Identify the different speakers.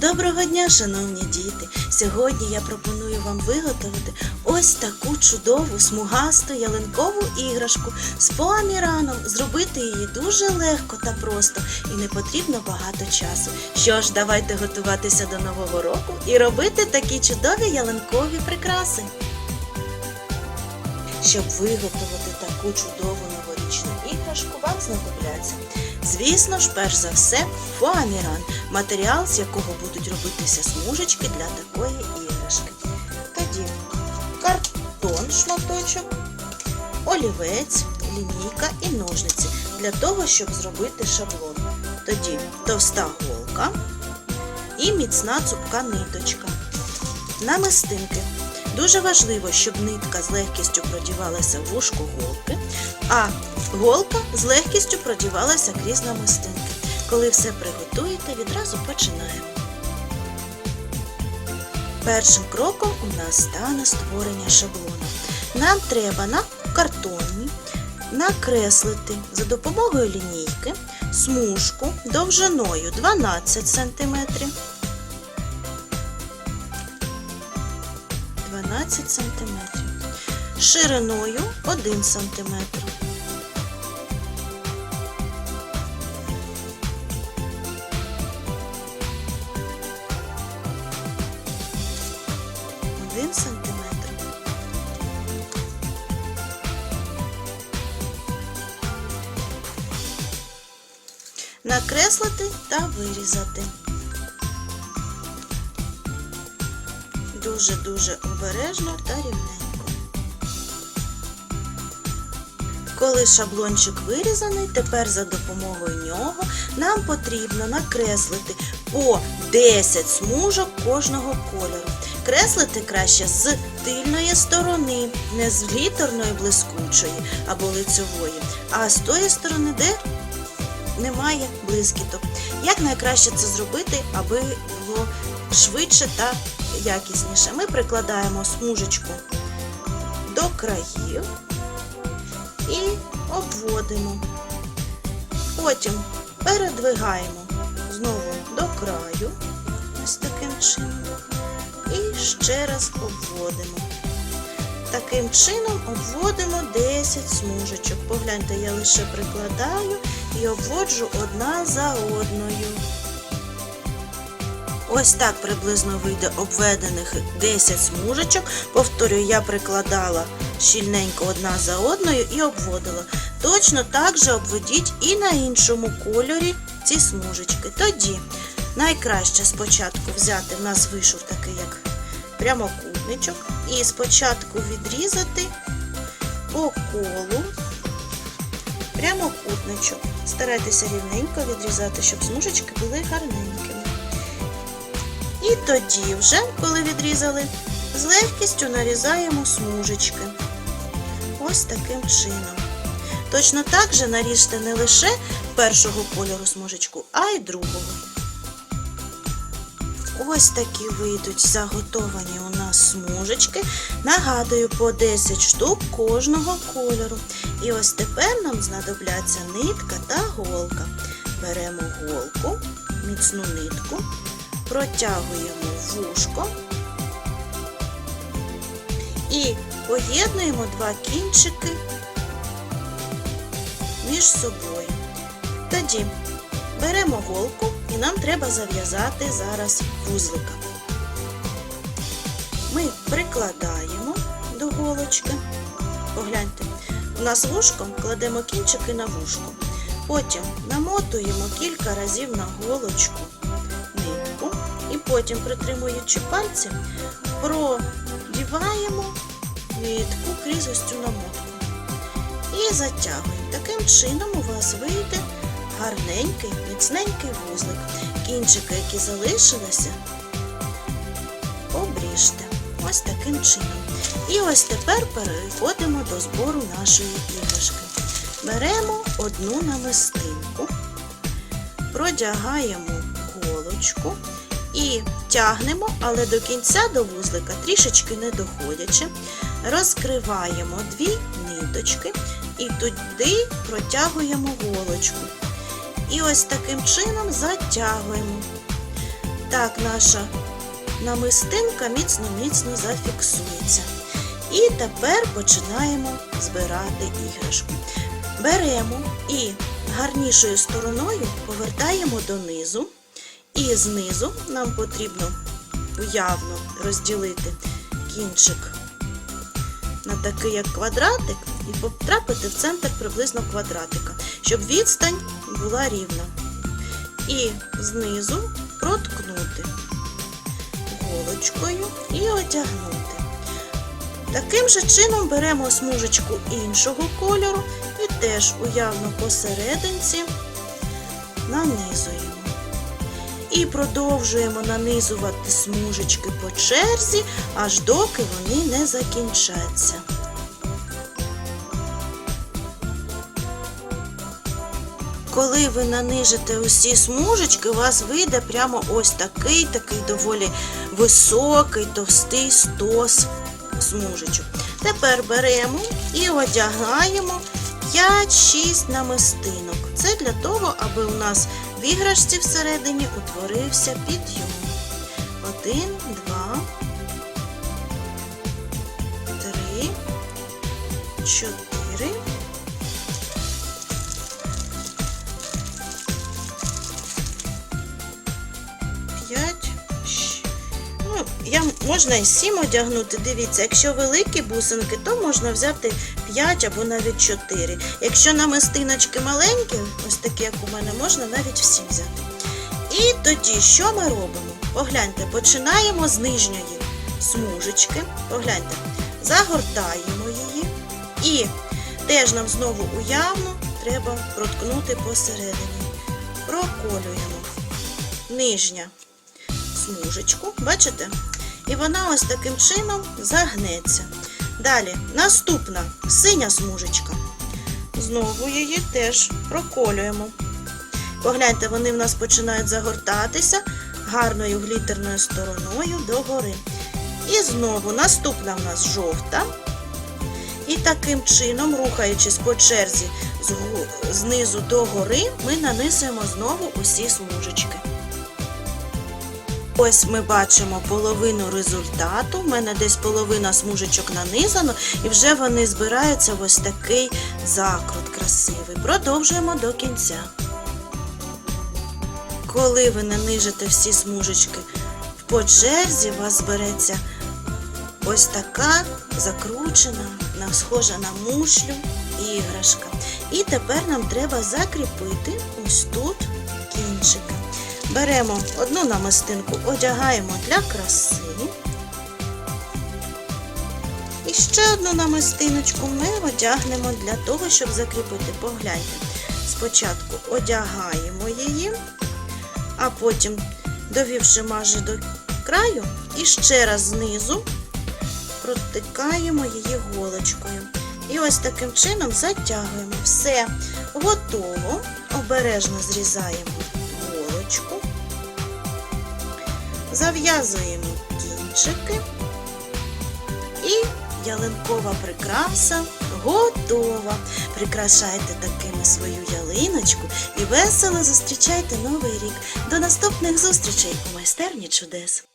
Speaker 1: Доброго дня, шановні діти! Сьогодні я пропоную вам виготовити ось таку чудову смугасту ялинкову іграшку з поаміраном. Зробити її дуже легко та просто і не потрібно багато часу. Що ж, давайте готуватися до нового року і робити такі чудові ялинкові прикраси. Щоб виготовити таку чудову новорічну іграшку, вам знадобляться. Звісно ж, перш за все, фоаміран, матеріал, з якого будуть робитися смужечки для такої іграшки. Тоді картон шматочок, олівець, лінійка і ножниці для того, щоб зробити шаблон. Тоді товста голка і міцна цупка ниточка. Намистинки. Дуже важливо, щоб нитка з легкістю продівалася в вушко голки, а голка з легкістю продівалася крізь намистинки. Коли все приготуєте, відразу починаємо. Першим кроком у нас стане створення шаблону. Нам треба на картоні накреслити за допомогою лінійки смужку довжиною 12 см. 12 см, шириною 1 см. Один сантиметр. Накреслити та вирізати. Дуже-дуже обережно та рівненько. Коли шаблончик вирізаний, тепер за допомогою нього нам потрібно накреслити по 10 смужок кожного кольору. Креслити краще з тильної сторони, не з глітерної блискучої або лицевої, а з тої сторони, де немає блискіток. Як найкраще це зробити, аби було швидше та якісніше. Ми прикладаємо смужечку до країв і обводимо. Потім передвигаємо знову до краю, ось таким чином, і ще раз обводимо. Таким чином обводимо 10 смужечок. Погляньте, я лише прикладаю і обводжу одна за одною. Ось так приблизно вийде обведених 10 смужечок. Повторюю, я прикладала щільненько одна за одною і обводила. Точно так же обведіть і на іншому кольорі ці смужечки. Тоді найкраще спочатку взяти, в нас вийшов такий як прямокутничок, і спочатку відрізати по колу прямокутничок. Старайтеся рівненько відрізати, щоб смужечки були гарненькими. І тоді вже, коли відрізали, з легкістю нарізаємо смужечки. Ось таким чином. Точно так же наріжте не лише першого кольору смужечку, а й другого. Ось такі вийдуть заготовані у нас смужечки. Нагадую, по 10 штук кожного кольору. І ось тепер нам знадобляться нитка та голка. Беремо голку, міцну нитку протягуємо вушко і поєднуємо два кінчики між собою. Тоді беремо голку і нам треба зав'язати зараз вузлика. Ми прикладаємо до голочки. Погляньте, у нас вушком кладемо кінчики на вушко. Потім намотуємо кілька разів на голочку потім, притримуючи пальцем, продіваємо нитку крізь ось цю намотку. І затягуємо. Таким чином у вас вийде гарненький, міцненький вузлик. Кінчики, які залишилися, обріжте. Ось таким чином. І ось тепер переходимо до збору нашої іграшки. Беремо одну намистинку, продягаємо голочку і тягнемо, але до кінця до вузлика трішечки не доходячи, розкриваємо дві ниточки і туди протягуємо голочку. І ось таким чином затягуємо. Так наша намистинка міцно-міцно зафіксується. І тепер починаємо збирати іграшку. Беремо і гарнішою стороною повертаємо донизу. І знизу нам потрібно уявно розділити кінчик на такий як квадратик і потрапити в центр приблизно квадратика, щоб відстань була рівна. І знизу проткнути голочкою і одягнути. Таким же чином беремо смужечку іншого кольору і теж уявно посерединці нанизуємо. І продовжуємо нанизувати смужечки по черзі, аж доки вони не закінчаться. Коли ви нанижите усі смужечки, у вас вийде прямо ось такий, такий доволі високий, товстий стос смужечок. Тепер беремо і одягаємо 5-6 намистинок. Це для того, аби у нас в всередині утворився підйом. Один, два, три, чотири. П'ять. Ну, я, можна і сім одягнути. Дивіться, якщо великі бусинки, то можна взяти 5 або навіть 4. Якщо намистиночки маленькі, ось такі, як у мене, можна навіть всі взяти. І тоді, що ми робимо? Погляньте, починаємо з нижньої смужечки. Погляньте, загортаємо її. І теж нам знову уявно треба проткнути посередині. Проколюємо. Нижня смужечку, бачите? І вона ось таким чином загнеться. Далі, наступна синя смужечка. Знову її теж проколюємо. Погляньте, вони в нас починають загортатися гарною глітерною стороною догори. І знову наступна в нас жовта. І таким чином, рухаючись по черзі знизу до гори, ми нанисуємо знову усі смужечки. Ось ми бачимо половину результату. У мене десь половина смужечок нанизано, і вже вони збираються в ось такий закрут красивий. Продовжуємо до кінця. Коли ви нанижите всі смужечки по черзі, у вас збереться ось така закручена, на- схожа на мушлю іграшка. І тепер нам треба закріпити ось тут кінчики. Беремо одну намистинку, одягаємо для краси. І ще одну намистиночку ми одягнемо для того, щоб закріпити. Погляньте. Спочатку одягаємо її, а потім, довівши майже до краю, і ще раз знизу протикаємо її голочкою. І ось таким чином затягуємо. Все готово. Обережно зрізаємо голочку, зав'язуємо кінчики і ялинкова прикраса готова. Прикрашайте такими свою ялиночку і весело зустрічайте новий рік. До наступних зустрічей у майстерні чудес!